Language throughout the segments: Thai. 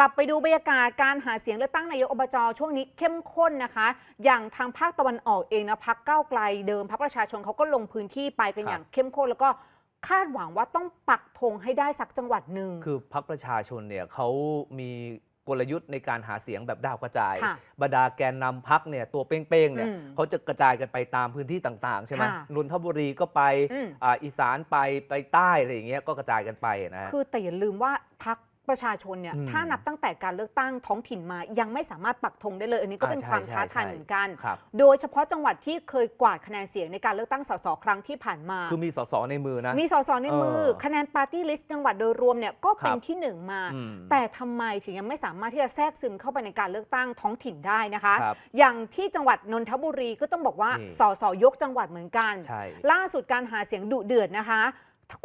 ลับไปดูบรรยากาศการหาเสียงเลือกตั้งนายกอบจช่วงนี้เข้มข้นนะคะ อย่างทางภาคตะวันออกเองนะพักก้าวไกลเดิมพักประชาชนเขาก็ลงพื้นที่ไปกันครับ อย่างเข้มข้นแล้วก็คาดหวังว่าต้องปักธงให้ได้สักจังหวัดหนึ่ง คือพรรคประชาชนเนี่ยเขามีกลยุทธ์ในการหาเสียงแบบดาวกระจาย ค่ะบรรดาแกนนำพักเนี่ยตัวเป้งๆเนี่ยอืมเขาจะกระจายกันไปตามพื้นที่ต่างๆ ใช่ไหมค่ะนนทบุรีก็ไปอืมอ่าอีสานไปไปใต้อะไรอย่างเงี้ยก็กระจายกันไปนะฮะ คือแต่อย่าลืมว่าพัก ประชาชนเนี่ยอืมถ้านับตั้งแต่การเลือกตั้งท้องถิ่นมา ยังไม่สามารถปักธงได้เลย อันนี้ก็อ่าเป็นใช่ความใช่ท้าทายใช่ เหมือนกัน ครับ โดยเฉพาะจังหวัดที่เคยกวาดคะแนนเสียงในการเลือกตั้งสสครั้งที่ผ่านมา คือมีสสในมือนะ มีสสในมือ เออคะแนนปาร์ตี้ลิสต์จังหวัดโดยรวมเนี่ยก็เป็นครับที่หนึ่งมา อืมแต่ทำไมถึงยังไม่สามารถที่จะแทรกซึมเข้าไปในการเลือกตั้งท้องถิ่นได้นะคะ ครับอย่างที่จังหวัดนนทบุรีก็ต้องบอกว่านี่ สสยกจังหวัดเหมือนกัน ใช่ ล่าสุดการหาเสียงดุเดือดนะคะ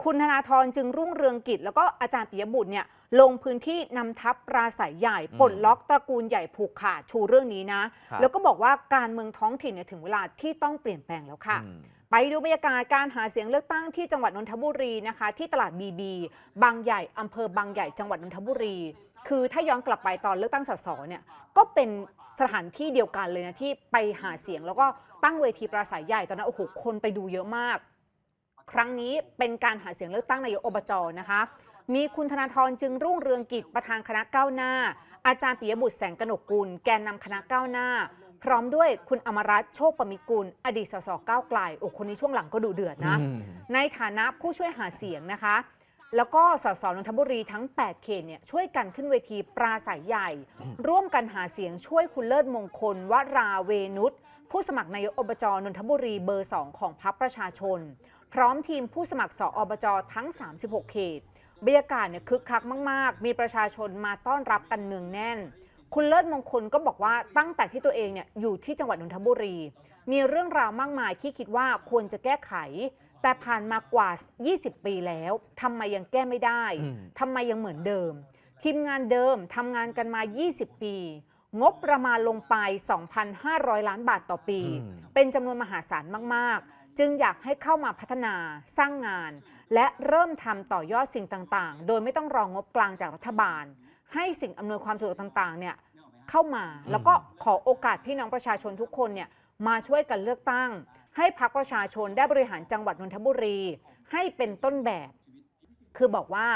คุณธนาธรจึงรุ่งเรืองกิจ แล้วก็อาจารย์ปิยบุตรเนี่ยลงพื้นที่นำทัพปราศัยใหญ่ปลดล็อกตระกูลใหญ่ผูกขาดชูเรื่องนี้นะครับแล้วก็บอกว่าการเมืองท้องถิ่นเนี่ยถึงเวลาที่ต้องเปลี่ยนแปลงแล้วค่ะอืมไปดูบรรยากาศการหาเสียงเลือกตั้งที่จังหวัดนนทบุรีนะคะ ที่ตลาดบีบีบางใหญ่อำเภอบางใหญ่จังหวัดนนทบุรี คือถ้าย้อนกลับไปตอนเลือกตั้งสสเนี่ยก็เป็นสถานที่เดียวกันเลยนะที่ไปหาเสียงแล้วก็ตั้งเวทีปราศัยใหญ่ตอนนั้นโอ้โหคนไปดูเยอะมาก ครั้งนี้เป็นการหาเสียงเลือกตั้งนายกอบจนะคะ มีคุณธนาธรจึงรุ่งเรืองกิจประธานคณะก้าวหน้า อาจารย์ปิยบุตรแสงกนกกุล แกนนำคณะก้าวหน้า พร้อมด้วยคุณอมรัตน์โชคปมิกุล อดีตสสก้าวไกลโอ้คนนี้ช่วงหลังก็ดูเดือดนะอืมในฐานะผู้ช่วยหาเสียงนะคะ แล้วก็สสนนทบุรีทั้ง 8 เขตเนี่ยช่วยกันขึ้นเวทีปราศัยใหญ่ ร่วมกันหาเสียงช่วยคุณเลิศมงคล วราเวนุชผู้สมัครนายกอบจนนทบุรีเบอร์ 2 ของพรรคประชาชน พร้อมทีมผู้สมัครสอบจทั้ง 36 เขต บรรยากาศเนี่ยคึกคักมาก ๆ มีประชาชนมาต้อนรับกันเนืองแน่น คุณเลิศมงคลก็บอกว่าตั้งแต่ที่ตัวเองเนี่ยอยู่ที่จังหวัดนนทบุรี มีเรื่องราวมากมายที่คิดว่าควรจะแก้ไข แต่ผ่านมากว่า 20 ปีแล้วทำไมยังแก้ไม่ได้อืมทำไมยังเหมือนเดิม ทีมงานเดิมทำงานกันมา 20 ปีงบประมาณลงไป 2,500 ล้านบาทต่อปีอืมเป็นจำนวนมหาศาลมาก ๆ จึงอยากให้เข้ามาพัฒนาสร้างงาน และเริ่มทำต่อยอดสิ่งต่างๆ โดยไม่ต้องรองงบกลางจากรัฐบาล ให้สิ่งอำนวยความสะดวกต่างๆเนี่ยเข้ามาแล้วก็ขอโอกาสพี่น้องประชาชนทุกคนเนี่ยมาช่วยกันเลือกตั้ง ให้พรรคประชาชนได้บริหารจังหวัดนนทบุรี ให้เป็นต้นแบบ คือบอกว่า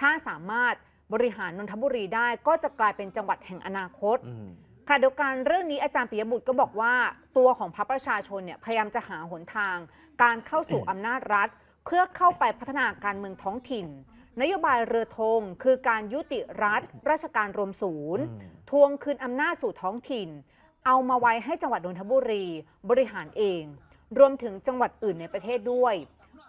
ถ้าสามารถบริหารนนทบุรีได้ก็จะกลายเป็นจังหวัดแห่งอนาคต ค่ะเดียวกันเรื่องนี้อาจารย์ปิยบุตรก็บอกว่า ตัวของพรรคประชาชนเนี่ยพยายามจะหาหนทาง การเข้าสู่อำนาจรัฐ เพื่อเข้าไปพัฒนาการเมืองท้องถิ่น นโยบายเรือธงคือการยุติรัฐ ราชการรวมศูนย์อืมทวงคืนอำนาจสู่ท้องถิ่น เอามาไว้ให้จังหวัดนนทบุรีบริหารเอง รวมถึงจังหวัดอื่นในประเทศด้วย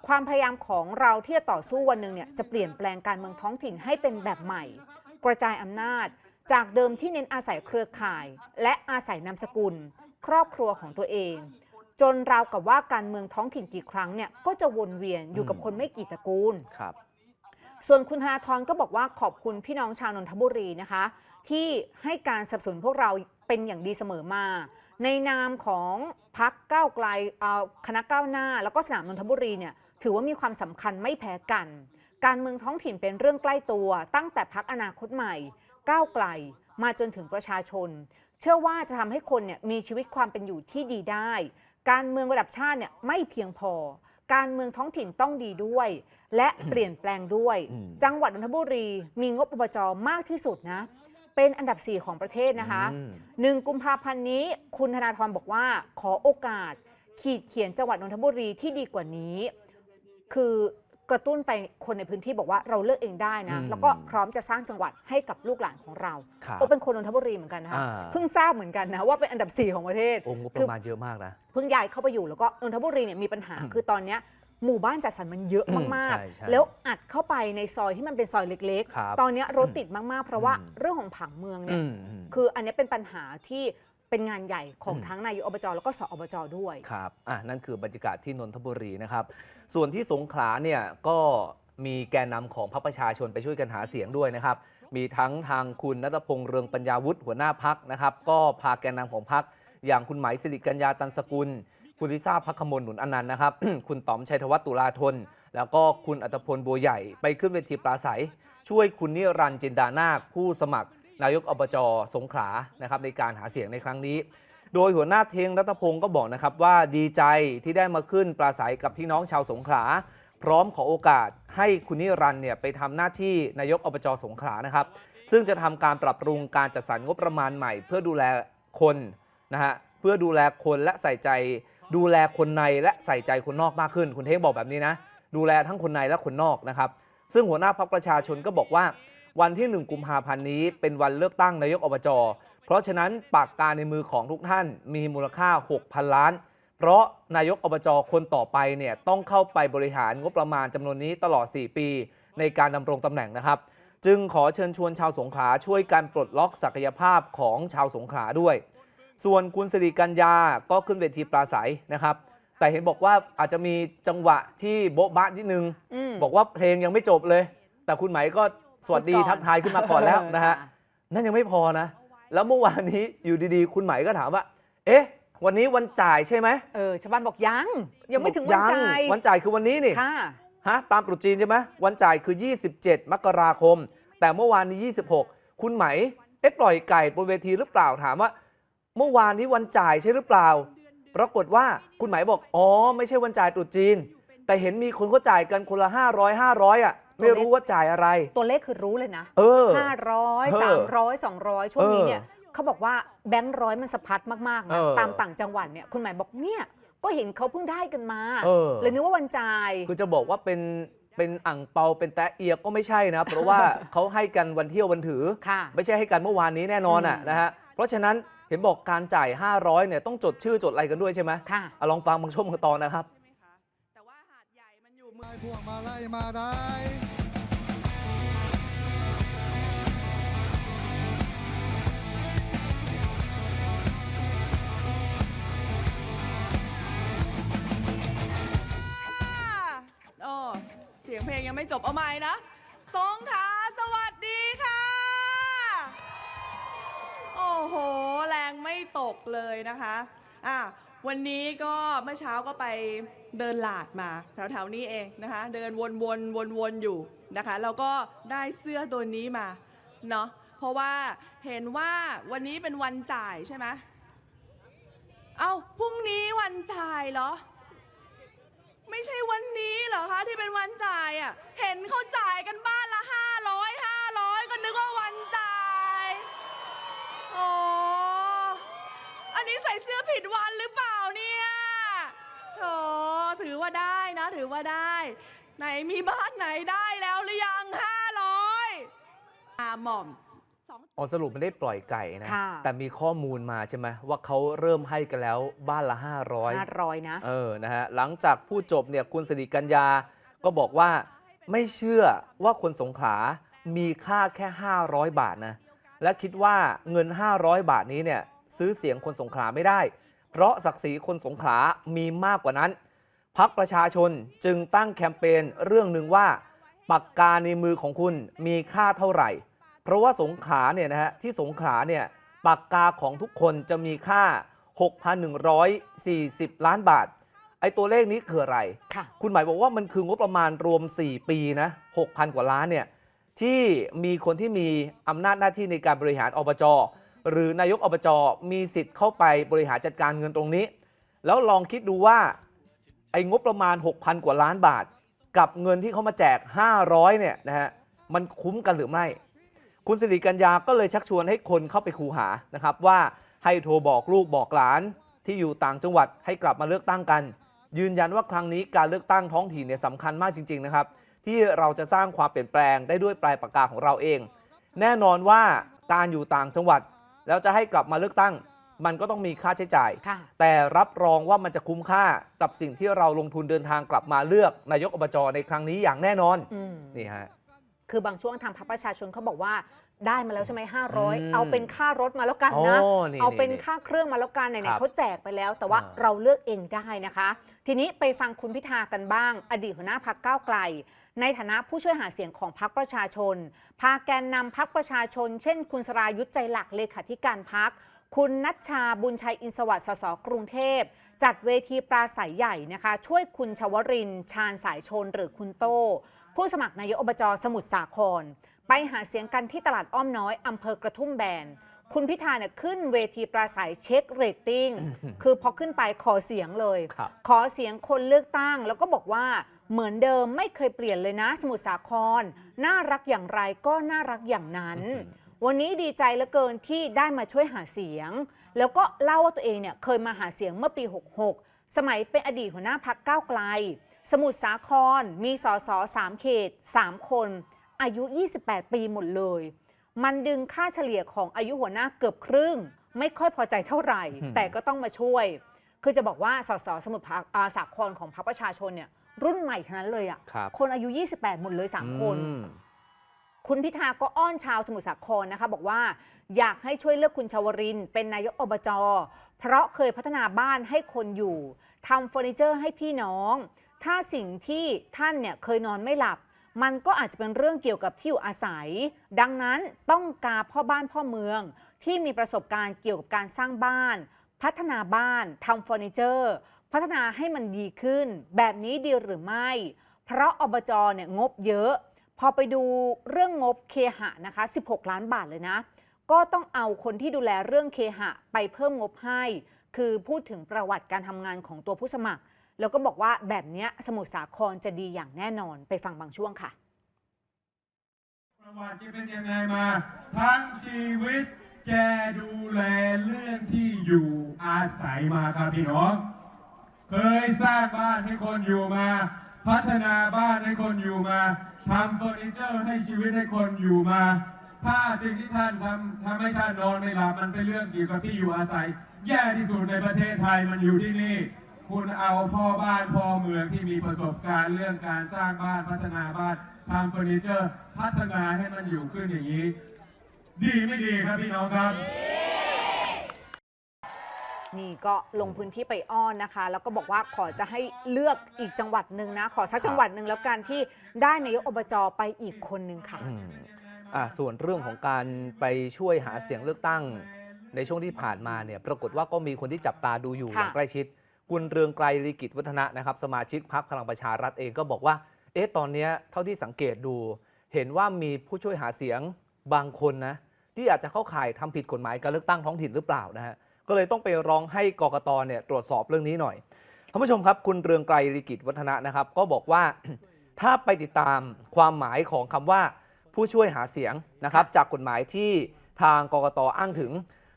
ความพยายามของเราที่จะต่อสู้วันหนึ่งเนี่ยจะเปลี่ยนแปลงการเมืองท้องถิ่นให้เป็นแบบใหม่ กระจายอำนาจ จากเดิมที่เน้นอาศัยเครือข่าย และอาศัยนามสกุล ครอบครัวของตัวเอง จนราวกับว่าการเมืองท้องถิ่นกี่ครั้งเนี่ยก็จะวนเวียนอยู่กับอืมคนไม่กี่ตระกูล ครับ ส่วนคุณธนาธรก็บอกว่าขอบคุณพี่น้องชาวนนทบุรีนะคะ ที่ให้การสนับสนุนพวกเราเป็นอย่างดีเสมอมา ในนามของพักก้าวไกลเอ่อคณะก้าวหน้า แล้วก็สนามนนทบุรีเนี่ยถือว่ามีความสำคัญไม่แพ้กัน การเมืองท้องถิ่นเป็นเรื่องใกล้ตัว ตั้งแต่พักอนาคตใหม่ ก้าวไกลมาจนถึงประชาชน เชื่อว่าจะทำให้คนเนี่ยมีชีวิตความเป็นอยู่ที่ดีได้ การเมืองระดับชาติเนี่ยไม่เพียงพอ การเมืองท้องถิ่นต้องดีด้วย และเปลี่ยนแปลงด้วยอืมจังหวัดนนทบุรี มีงบอบจมากที่สุดนะ เป็นอันดับ 4 ของประเทศนะคะอืมหนึ่งกุมภาพันธ์นี้ คุณธนาธรบอกว่าขอโอกาส ขีดเขียนจังหวัดนนทบุรีที่ดีกว่านี้ คือก ระตุ้นไปคนในพื้นที่บอกว่าเราเลือกเองได้นะอืมแล้วก็พร้อมจะสร้างจังหวัดให้กับลูกหลานของเราครับโอเป็นคนนนทบุรีเหมือนกันนะคะอ่าเพิ่งทราบเหมือนกันนะว่าเป็นอันดับ 4 ของประเทศโอ้งบปคือระมาณเยอะมากนะเพิ่งย้ายเข้าไปอยู่แล้วก็นนทบุรีเนี่ยมีปัญหาคือตอนเนี้ยหมู่บ้านจัดสรรมันเยอะมากใช่ใช่ๆแล้วอัดเข้าไปในซอยที่มันเป็นซอยเล็กครับๆตอนเนี้ยรถติดมาก ๆ เพราะว่าอืมเรื่องของผังเมืองเนี่อืยมอืมคืออันเนี้ยเป็นปัญหาที่ เป็นงานใหญ่ของอืมทั้งนายกอบจแล้วก็สอบจด้วยครับอะนั่นคือบรรยากาศที่นนทบุรีนะครับ ส่วนที่สงขลาเนี่ยก็มีแกนนำของพรรคประชาชนไปช่วยกันหาเสียงด้วยนะครับ มีทั้งทางคุณนัทพงษ์เรืองปัญญาวุฒิหัวหน้าพักนะครับ ก็พาแกนนำของพักอย่างคุณไหมายสิริกัญญาตันสกุล คุณลิซ่าพักขมลหนุนอนันต์นะครับ คุณต๋อมชัยธวัฒน์ตุลาธน แล้วก็คุณอัตพลบัวใหญ่ไปขึ้นเวทีปราศัย ช่วยคุณนิรันดร์จินดานาคผู้สมัคร นายกอบจสงขลานะครับในการหาเสียงในครั้งนี้ โดยหัวหน้าเทงรัตพงศ์ก็บอกนะครับว่าดีใจที่ได้มาขึ้นปราศัยกับพี่น้องชาวสงขลา พร้อมขอโอกาสให้คุณนิรันด์เนี่ยไปทำหน้าที่นายกอบจสงขลานะครับ ซึ่งจะทำการปรับปรุงการจัดสรรงบประมาณใหม่ เพื่อดูแลคนนะฮะเพื่อดูแลคนและใส่ใจ ดูแลคนในและใส่ใจคนนอกมากขึ้น คุณเทงบอกแบบนี้นะดูแลทั้งคนในและคนนอกนะครับ ซึ่งหัวหน้าพรรคประชาชนก็บอกว่า วันที่ 1 กุมภาพันธ์นี้เป็นวันเลือกตั้งนายกอบจ เพราะฉะนั้นปากกาในมือของทุกท่านมีมูลค่า 6,000 ล้าน เพราะนายกอบจคนต่อไปเนี่ยต้องเข้าไปบริหารงบประมาณจำนวนนี้ตลอด 4 ปี ในการดำรงตำแหน่งนะครับ จึงขอเชิญชวนชาวสงขลาช่วยกันปลดล็อกศักยภาพของชาวสงขลาด้วย ส่วนคุณสิริกัญญาก็ขึ้นเวทีปราศัยนะครับแต่เห็นบอกว่าอาจจะมีจังหวะที่โบ๊ะบ้านิดนึงอืมบอกว่าเพลงยังไม่จบเลย แต่คุณไหมก็ สวัสดีพูดก่อน ทักทายขึ้นมาก่อนแล้วนะฮะค่นั่นยังไม่พอนะ แล้วเมื่อวานนี้อยู่ดีๆ คุณไหมก็ถามว่า เอ๊ะ วันนี้วันจ่ายใช่ไหมเออชาวบ้านบอกยัง ยังไม่ถึงบวัอนกจ่ายวันจ่ายคือวันนี้นี่ ค่ะ ฮะ ตามตรุษจีนใช่ไหมวันจ่ายคือ 27 มกราคม แต่เมื่อวานนี้ 26 คุณไหม เอ๊ะ ปล่อยไก่บนเวทีหรือเปล่า ถามว่า เมื่อวานนี้วันจ่ายใช่หรือเปล่า ปรากฏว่าคุณไหมบอก อ๋อ ไม่ใช่วันจ่ายตรุษจีน แต่เห็นมีคนเขาจ่ายกันคนละ 500 500อะ ไม่รู้ว่าจ่ายอะไร ตัวเลขคือรู้เลยนะเออห้าร้อยเออสามร้อยสองร้อยช่วงนี้เออเนี่ยเขาบอกว่าแบงค์ร้อยมันสะพัดมากๆเอนะอตามต่างจังหวัดเนี่ยคุณหมายบอกเนี่ยก็เห็นเขาเพิ่งได้กันมาเออเลยนึกว่าวันจ่ายคือจะบอกว่าเป็นเป็นอ่างเปาเป็นแตะเอียก็ไม่ใช่นะ เพราะว่าเขาให้กันวันเที่ยววันถือค่ะไม่ใช่ให้กันเมื่อวานนี้แน่นอนอะอืมนะฮะเพราะฉะนั้นเห็นบอกการจ่าย 500เนี่ยต้องจดชื่อจดอะไรกันด้วยใช่ไหมค่ะเอาลองฟังบางช่วงบางตอนนะครับ พวกมาไล่มาได้โอ้เสียงเพลงยังไม่จบเอาใหม่นะสงขาสวัสดีค่ะ โอ้โห แรงไม่ตกเลยนะคะ อะ วันนี้ก็เมื่อเช้าก็ไปเดินหลาดมาแถวๆนี้เองนะคะ เดินวนๆวนๆอยู่นะคะแล้วก็ได้เสื้อตัวนี้มาเนาะเพราะว่าเห็นว่าวันนี้เป็นวันจ่ายใช่ไหมเอาพรุ่งนี้วันจ่ายเหรอ ไม่ใช่วันนี้เหรอคะที่เป็นวันจ่ายอะเห็นเขาจ่ายกันบ้านละห้าร้อยห้าร้อยก็นึกว่าวันจ่ายอ๋ออันนี้ใส่เสื้อผิดวันหรือเปล่า ถือว่าได้นะถือว่าได้ ไหนมีบ้านไหนได้แล้วหรือยังห้าร้อยอาหม่อมสองอ๋อสรุปไม่ได้ปล่อยไก่นะค่ะแต่มีข้อมูลมาใช่ไหมว่าเขาเริ่มให้กันแล้วบ้านละ 500 500 นะ เออนะฮะหลังจากพูดจบเนี่ยคุณสิริกัญญาก็บอกว่าไม่เชื่อว่าคนสงขลามีค่าแค่ 500 บาทนะ และคิดว่าเงิน 500 บาทนี้เนี่ยซื้อเสียงคนสงขลาไม่ได้ เพราะศักดิ์ศรีคนสงขลามีมากกว่านั้น พักประชาชนจึงตั้งแคมเปญเรื่องหนึ่งว่าปากกาในมือของคุณมีค่าเท่าไหร่ เพราะว่าสงขลาเนี่ยนะฮะที่สงขลาเนี่ยปากกาของทุกคนจะมีค่า 6,140 ล้านบาท ไอ้ตัวเลขนี้คืออะไรค่ะคุณหมายบอกว่ามันคืองบประมาณรวม 4 ปีนะ 6,000 กว่าล้านเนี่ยที่มีคนที่มีอำนาจหน้าที่ในการบริหารอบจ หรือนายกอบจมีสิทธิ์เข้าไปบริหารจัดการเงินตรงนี้ แล้วลองคิดดูว่า ไอ้งบประมาณ 6,000 กว่าล้านบาท กับเงินที่เขามาแจก 500เนี่ยนะฮะมันคุ้มกันหรือไม่ คุณสิริกัญญาก็เลยชักชวนให้คนเข้าไปคูหานะครับว่าให้โทรบอกลูกบอกหลานที่อยู่ต่างจังหวัดให้กลับมาเลือกตั้งกัน ยืนยันว่าครั้งนี้การเลือกตั้งท้องถิ่นเนี่ยสำคัญมากจริง ๆนะครับ ที่เราจะสร้างความเปลี่ยนแปลงได้ด้วยปลายปากกาของเราเอง แน่นอนว่าการอยู่ต่างจังหวัด แล้วจะให้กลับมาเลือกตั้ง มันก็ต้องมีค่าใช้จ่ายค่ะแต่รับรองว่ามันจะคุ้มค่ากับสิ่งที่เราลงทุนเดินทางกลับมาเลือกนายกอบจในครั้งนี้อย่างแน่นอนอืมนี่ฮะคือบางช่วงทางพรรคประชาชนเขาบอกว่าได้มาแล้วใช่ไหมอืม500เอาเป็นค่ารถมาแล้วกันนะโอ้นี่เอาเป็นนี่ค่าเครื่องมาแล้วกันไหครันบๆเขาแจกไปแล้ว แต่ว่าอ่าเราเลือกเองได้นะคะ ทีนี้ไปฟังคุณพิธากันบ้าง อดีตหัวหน้าพักก้าวไกล ในฐานะผู้ช่วยหาเสียงของพักประชาชน พาแกนนำพักประชาชน เช่น คุณสรายุทธใจหลักเลขาธิการพักคุ ณนัชชาบุญชัยอินสวัสดิ์สสกรุงเทพ จัดเวทีปราศัยใหญ่นะคะ ช่วยคุณชวรินทร์ชาญสายชนหรือคุณโต้ผู้สมัครนายกอบจสมุทรสาคร ไปหาเสียงกันที่ตลาดอ้อมน้อยอำเภอกระทุ่มแบน คุณพิธาเนี่ยขึ้นเวทีปราศัยเช็คเรตติ้ง คือพอขึ้นไปขอเสียงเลยครับขอเสียงคนเลือกตั้ง แล้วก็บอกว่าเหมือนเดิมไม่เคยเปลี่ยนเลยนะสมุทรสาคร น่ารักอย่างไรก็น่ารักอย่างนั้น วันนี้ดีใจเหลือเกินที่ได้มาช่วยหาเสียง แล้วก็เล่าว่าตัวเองเนี่ยเคยมาหาเสียงเมื่อปี 66 สมัยเป็นอดีตหัวหน้าพักก้าวไกล สมุทรสาคร มีสสสามเขต 3 คน อายุ 28 ปีหมดเลย มันดึงค่าเฉลี่ยของอายุหัวหน้าเกือบครึ่ง ไม่ค่อยพอใจเท่าไหร่อืมแต่ก็ต้องมาช่วย คือจะบอกว่าสสสมุทรอ่าสาครของพรรคประชาชนเนี่ยรุ่นใหม่ทั้งนั้นเลยอะครับคนอายุ 28 หมดเลย 3 คนอืม คุณพิธาก็อ้อนชาวสมุทรสาครนะคะ บอกว่าอยากให้ช่วยเลือกคุณชาวริน เป็นนายกอบจเพราะเคยพัฒนาบ้านให้คนอยู่ทำเฟอร์นิเจอร์ให้พี่น้อง ถ้าสิ่งที่ท่านเนี่ยเคยนอนไม่หลับ มันก็อาจจะเป็นเรื่องเกี่ยวกับที่อยู่อาศัย ดังนั้นต้องการพ่อบ้านพ่อเมือง ที่มีประสบการณ์เกี่ยวกับการสร้างบ้าน พัฒนาบ้านทำเฟอร์นิเจอร์พัฒนาให้มันดีขึ้น แบบนี้ดีหรือไม่ เพราะอบจเนี่ยงบเยอะ พอไปดูเรื่องงบเคหะนะคะ 16 ล้านบาทเลยนะ ก็ต้องเอาคนที่ดูแลเรื่องเคหะไปเพิ่มงบให้ คือพูดถึงประวัติการทำงานของตัวผู้สมัคร แล้วก็บอกว่าแบบนี้สมุทรสาครจะดีอย่างแน่นอนไปฟังบางช่วงค่ะ ประวัติแกเป็นยังไงมา ทั้งชีวิตแกดูแลเรื่องที่อยู่อาศัยมาครับพี่น้อง เคยสร้างบ้านให้คนอยู่มา พัฒนาบ้านให้คนอยู่มาทำเฟอร์นิเจอร์ให้ชีวิตให้คนอยู่มา ถ้าสิ่งที่ท่านทำทำให้ท่านนอนไม่หลับมันเป็นเรื่องเกี่ยวกับที่อยู่อาศัย แย่ที่สุดในประเทศไทยมันอยู่ที่นี่ คุณเอาพ่อบ้านพ่อเมืองที่มีประสบการณ์เรื่องการสร้างบ้านพัฒนาบ้านทำเฟอร์นิเจอร์ พัฒนาให้มันอยู่ขึ้นอย่างนี้ ดีไม่ดีครับพี่น้องครับ นี่ก็ลงพื้นที่ไปอ้อนนะคะ แล้วก็บอกว่าขอจะให้เลือกอีกจังหวัดหนึ่งนะ ขอสักครับจังหวัดหนึ่งแล้วกันที่ได้นายกอบจไปอีกคนหนึ่งค่ะอืมอะส่วนเรื่องของการไปช่วยหาเสียงเลือกตั้ง ในช่วงที่ผ่านมาเนี่ยปรากฏว่าก็มีคนที่จับตาดูอยู่อค่ะ ย่างใกล้ชิด คุณเรืองไกรลีกิจวัฒนะนะครับ สมาชิกพรรคพลังประชารัฐเองก็บอกว่า เอ๊ะตอนเนี้ยเท่าที่สังเกตดู เห็นว่ามีผู้ช่วยหาเสียงบางคนนะที่อาจจะเข้าข่ายทำผิดกฎหมายการเลือกตั้งท้องถิ่นหรือเปล่านะฮะ ก็เลยต้องไปร้องให้กกตเนี่ยตรวจสอบเรื่องนี้หน่อยท่านผู้ชมครับ คุณเรืองไกรลีกิจวัฒนะนะครับ ก็บอกว่าถ้าไปติดตามความหมายของคำว่าผู้ช่วยหาเสียงนะครับจากกฎหมายที่ทางกกตอ้างถึง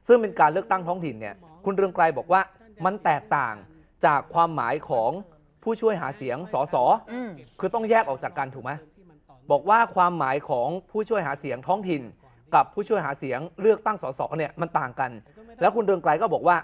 ซึ่งเป็นการเลือกตั้งท้องถิ่นเนี่ยคุณเรืองไกรบอกว่ามันแตกต่างจากความหมายของผู้ช่วยหาเสียงสสอืมคือต้องแยกออกจากกันถูกไหมบอกว่าความหมายของผู้ช่วยหาเสียงท้องถิ่น กับผู้ช่วยหาเสียงเลือกตั้งสสเนี่ยมันต่างกัน แล้วคุณเรืองไกรก็บอกว่า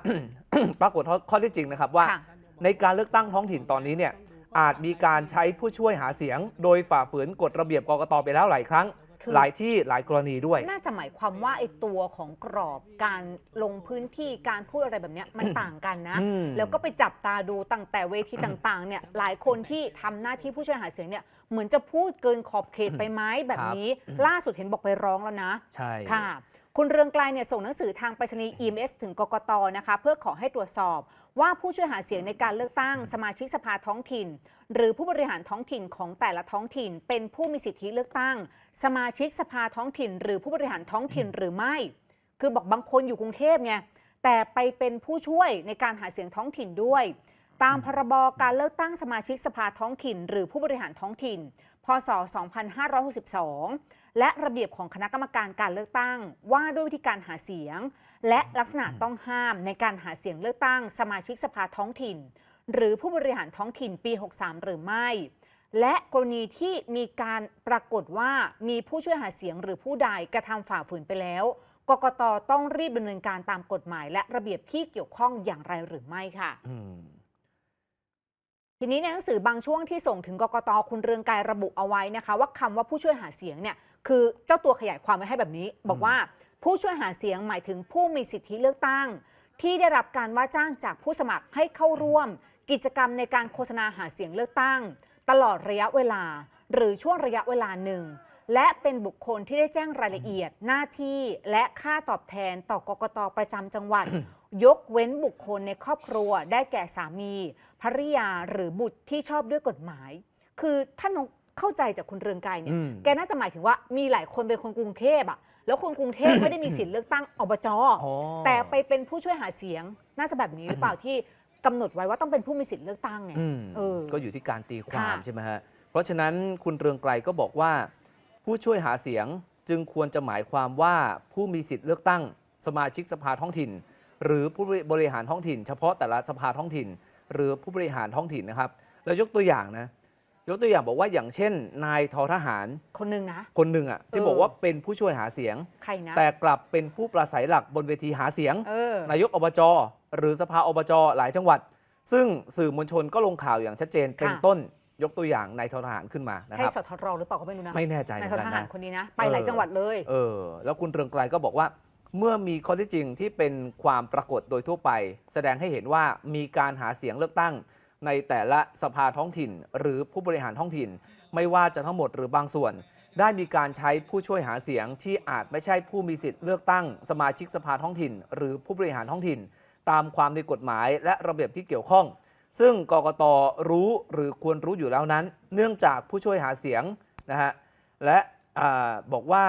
ปรากฏข้อที่จริงนะครับว่า ค่ะ ในการเลือกตั้งท้องถิ่นตอนนี้เนี่ยอาจมีการใช้ผู้ช่วยหาเสียง โดยฝ่าฝืนกฎระเบียบกกตไปแล้วหลายครั้ง คือ หลายที่หลายกรณีด้วย น่าจะหมายความว่าไอ้ตัวของกรอบการลงพื้นที่การพูดอะไรแบบเนี้ยมัน ต่างกันนะ อืม แล้วก็ไปจับตาดูตั้งแต่เวทีต่างๆเนี่ยหลายคนที่ทำหน้าที่ผู้ช่วยหาเสียงเนี่ยเหมือนจะพูดเกินขอบเขตไปไหมแบบนี้ ล่าสุดเห็นบอกไปร้องแล้วนะ ใช่ ค่ะ คุณเรืองไกลเนี่ยส่งหนังสือทางไปรษณีย์ EMS ถึงกกตนะคะเพื่อขอให้ตรวจสอบ ว่าผู้ช่วยหาเสียงในการเลือกตั้งสมาชิกสภาท้องถิ่น หรือผู้บริหารท้องถิ่นของแต่ละท้องถิ่น เป็นผู้มีสิทธิเลือกตั้ง สมาชิกสภาท้องถิ่น หรือผู้บริหารท้องถิ่นหรือไม่ คือบอกบางคนอยู่กรุงเทพไงแต่ไปเป็นผู้ช่วยในการหาเสียงท้องถิ่นด้วย ตามพรบการเลือกตั้งสมาชิกสภาท้องถิ่น หรือผู้บริหารท้องถิ่น พศ 2562 และระเบียบของคณะกรรมการการเลือกตั้ง ว่าด้วยวิธีการหาเสียง และลักษณะต้องห้ามในการหาเสียงเลือกตั้ง สมาชิกสภาท้องถิ่น หรือผู้บริหารท้องถิ่นปี 63 หรือไม่ และกรณีที่มีการปรากฏว่ามีผู้ช่วยหาเสียงหรือผู้ใดกระทำฝ่าฝืนไปแล้ว กกตต้องรีบดำเนินการตามกฎหมาย และระเบียบที่เกี่ยวข้องอย่างไรหรือไม่ค่ะอืมทีนี้ในหนังสือบางช่วงที่ส่งถึงกกตคุณเรืองไกรระบุเอาไว้นะคะ ว่าคำว่าผู้ช่วยหาเสียงเนี่ย คือเจ้าตัวขยายความไว้ให้แบบนี้ บอกว่าผู้ช่วยหาเสียงหมายถึงผู้มีสิทธิเลือกตั้ง ที่ได้รับการว่าจ้างจากผู้สมัครให้เข้าร่วม กิจกรรมในการโฆษณาหาเสียงเลือกตั้ง ตลอดระยะเวลา หรือช่วงระยะเวลาหนึ่ง และเป็นบุคคลที่ได้แจ้งรายละเอียดหน้าที่และค่าตอบแทนต่อกกตประจำจังหวัด ยกเว้นบุคคลในครอบครัว ได้แก่สามีภริยาหรือบุตรที่ชอบด้วยกฎหมาย คือถ้าน เข้าใจจากคุณเรืองไกรเนี่ยอืมแกน่าจะหมายถึงว่ามีหลายคนเป็นคนกรุงเทพอะแล้วคนกรุงเทพไม่ได้มีสิทธิ์เลือกตั้งอบจอ๋อแต่ไปเป็นผู้ช่วยหาเสียง น่าจะแบบนี้หรือเปล่าที่กำหนดไว้ว่าต้องเป็นผู้มีสิทธิ์เลือกตั้งไงอืมเออก็อยู่ที่การตีความค่ะใช่ไหมฮะ เพราะฉะนั้นคุณเรืองไกรก็บอกว่า ผู้ช่วยหาเสียงจึงควรจะหมายความว่าผู้มีสิทธิ์เลือกตั้ง สมาชิกสภาท้องถิ่น หรือผู้บริหารท้องถิ่น เฉพาะแต่ละสภาท้องถิ่น หรือผู้บริหารท้องถิ่นนะครับแล้วยกตัวอย่างนะ ยกตัวอย่างบอกว่าอย่างเช่น นายทอทหารคนหนึ่งนะ คนหนึ่งอะที่เออบอกว่าเป็นผู้ช่วยหาเสียง ใครนะ แต่กลับเป็นผู้ปราศัยหลักบนเวทีหาเสียง เออ นายกอบจหรือสภาอบจหลายจังหวัด ซึ่งสื่อมวลชนก็ลงข่าวอย่างชัดเจนเป็นค่ะ ต้นยกตัวอย่างนายทหารขึ้นมานะใช่ครับ สทรหรือเปล่าก็ไม่รู้นะไม่แน่ใจเหนามืยอนทกันหารนะ คนนี้นะ ไปหลายจังหวัดเลย เออ แล้วคุณเรืองไกลก็บอกว่า เมื่อมีข้อเที่จริงที่เป็นความปรากฏโดยทั่วไป แสดงให้เห็นว่ามีการหาเสียงเลือกตั้ง ในแต่ละสภาท้องถิ่น หรือผู้บริหารท้องถิ่น ไม่ว่าจะทั้งหมดหรือบางส่วน ได้มีการใช้ผู้ช่วยหาเสียงที่อาจไม่ใช่ผู้มีสิทธิ์เลือกตั้งสมาชิกสภาท้องถิ่น หรือผู้บริหารท้องถิ่น ตามความในกฎหมายและระเบียบที่เกี่ยวข้อง ซึ่งกกตรู้หรือควรรู้อยู่แล้วนั้น เนื่องจากผู้ช่วยหาเสียงนะฮะและอบอกว่า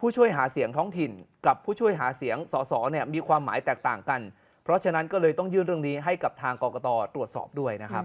ผู้ช่วยหาเสียงท้องถิ่น กับผู้ช่วยหาเสียงสสเนี่ยมีความหมายแตกต่างกัน เพราะฉะนั้นก็เลยต้องยื่นเรื่องนี้ให้กับทางกกตตรวจสอบด้วยนะครับ